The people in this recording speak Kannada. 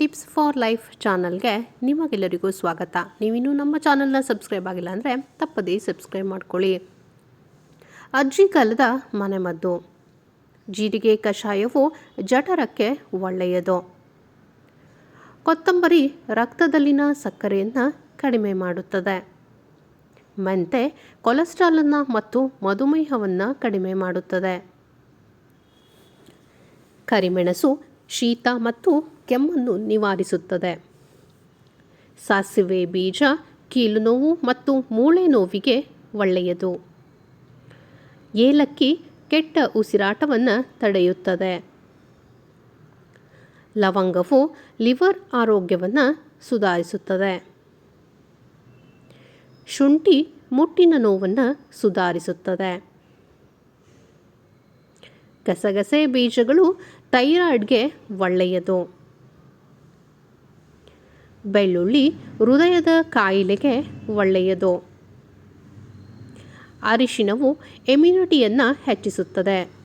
ಟಿಪ್ಸ್ ಫಾರ್ ಲೈಫ್ ಚಾನಲ್ಗೆ ನಿಮಗೆಲ್ಲರಿಗೂ ಸ್ವಾಗತ. ನೀವಿನ್ನೂ ನಮ್ಮ ಚಾನಲ್ನ ಸಬ್ಸ್ಕ್ರೈಬ್ ಆಗಿಲ್ಲ ಅಂದರೆ ತಪ್ಪದೇ ಸಬ್ಸ್ಕ್ರೈಬ್ ಮಾಡ್ಕೊಳ್ಳಿ. ಅಜ್ಜಿ ಕಾಲದ ಮನೆಮದ್ದು ಜೀರಿಗೆ ಕಷಾಯವು ಜಠರಕ್ಕೆ ಒಳ್ಳೆಯದು. ಕೊತ್ತಂಬರಿ ರಕ್ತದಲ್ಲಿನ ಸಕ್ಕರೆಯನ್ನು ಕಡಿಮೆ ಮಾಡುತ್ತದೆ. ಮೆಂತೆ ಕೊಲೆಸ್ಟ್ರಾಲನ್ನು ಮತ್ತು ಮಧುಮೇಹವನ್ನು ಕಡಿಮೆ ಮಾಡುತ್ತದೆ. ಕರಿಮೆಣಸು ಶೀತ ಮತ್ತು ಕೆಮ್ಮನ್ನು ನಿವಾರಿಸುತ್ತದೆ. ಸಾಸಿವೆ ಬೀಜ, ಕೀಲು ನೋವು ಮತ್ತು ಮೂಳೆ ನೋವಿಗೆ ಒಳ್ಳೆಯದು. ಏಲಕ್ಕಿ ಕೆಟ್ಟ ಉಸಿರಾಟವನ್ನು ತಡೆಯುತ್ತದೆ. ಲವಂಗವು ಲಿವರ್ ಆರೋಗ್ಯವನ್ನು ಸುಧಾರಿಸುತ್ತದೆ. ಶುಂಠಿ ಮುಟ್ಟಿನ ನೋವನ್ನು ಸುಧಾರಿಸುತ್ತದೆ. ಗಸಗಸೆ ಬೀಜಗಳು ಥೈರಾಯ್ಡ್ಗೆ ಒಳ್ಳೆಯದು. ಬೆಳ್ಳುಳ್ಳಿ ಹೃದಯದ ಕಾಯಿಲೆಗೆ ಒಳ್ಳೆಯದು. ಅರಿಶಿನವು ಇಮ್ಯುನಿಟಿಯನ್ನು ಹೆಚ್ಚಿಸುತ್ತದೆ.